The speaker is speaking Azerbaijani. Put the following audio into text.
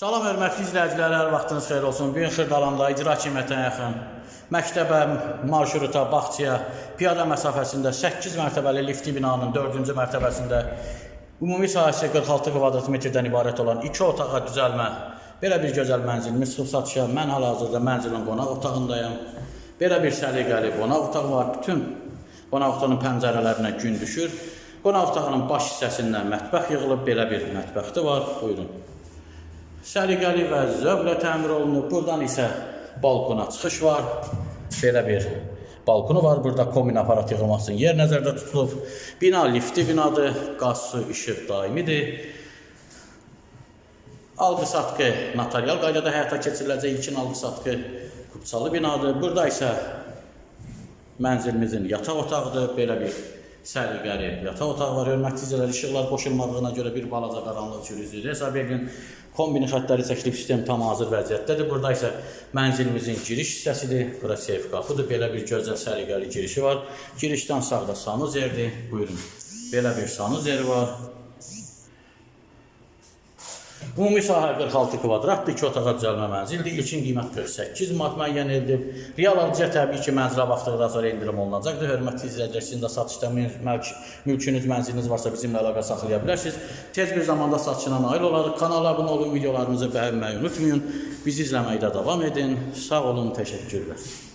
Salam hörmətli izləyicilər, hər vaxtınız xeyir olsun. Bu gün Xırdalanda icra hakimiyyətinə yaxın məktəbə, marşruta, bağçaya piyada məsafəsində 8 mərtəbəli lifti binanın 4-cü mərtəbəsində ümumi sahəsi 46 kvadrat metrdən ibarət olan 2 otağa düzəlmə belə bir gözəl mənzilimiz çıxıb satışa. Mən hal-hazırda mənzilin qonaq otağındayam. Belə bir səliqəli qonaq otağı var. Bütün qonaq otağının pəncərələrinə gün düşür. Qonaq otağının baş hissəsindən mətbəx yığılıb, belə bir mətbəxi var. Buyurun. Səliqəli və zövqlə təmir olunub. Buradan isə balkona çıxış var. Belə bir balkonu var. Burada komin aparat yığılması üçün yer nəzərdə tutulub. Bina lifti binadır. Qaz, su, işıq daimidir. Alqı-satqı notarial qaydada həyata keçiriləcək ilkin alqı-satqı kupçalı binadır. Burada isə mənzilimizin yataq otağıdır. Belə bir səliqəli yataq. Hörmətli izləyicilər, işıqlar qoşulmadığına görə bir balaca qaranlıq çürüzdür. Hesab edin. Kombini xəttləri çəkilib sistem tam hazır vəziyyətdədir. Burada isə mənzilimizin giriş hissəsidir. Bura seyf qapıdır. Belə bir gözəl səliqəli girişi var. Girişdən sağda sanuz yerdir. Buyurun. Belə bir sanuz yeri var. Ümumi sahə 46 kvadratdır, 2 otağa düzəlmə mənzildir. İlkin qiymət 48 manat müəyyən edilib. Real alıcıya təbii ki, mənzilə baxdıqdan sonra endirim olunacaqdır. Hörmətli izləyicilər, sizin də satışda mül- mülk, mülkünüz, mənziliniz varsa bizimlə əlaqə saxlaya bilərsiniz. Tez bir zamanda satışına nail olarıq. Kanala abunə olun, videolarımızı bəyənməyi unutmayın. Bizi izləməkdə davam edin. Sağ olun, təşəkkürlər.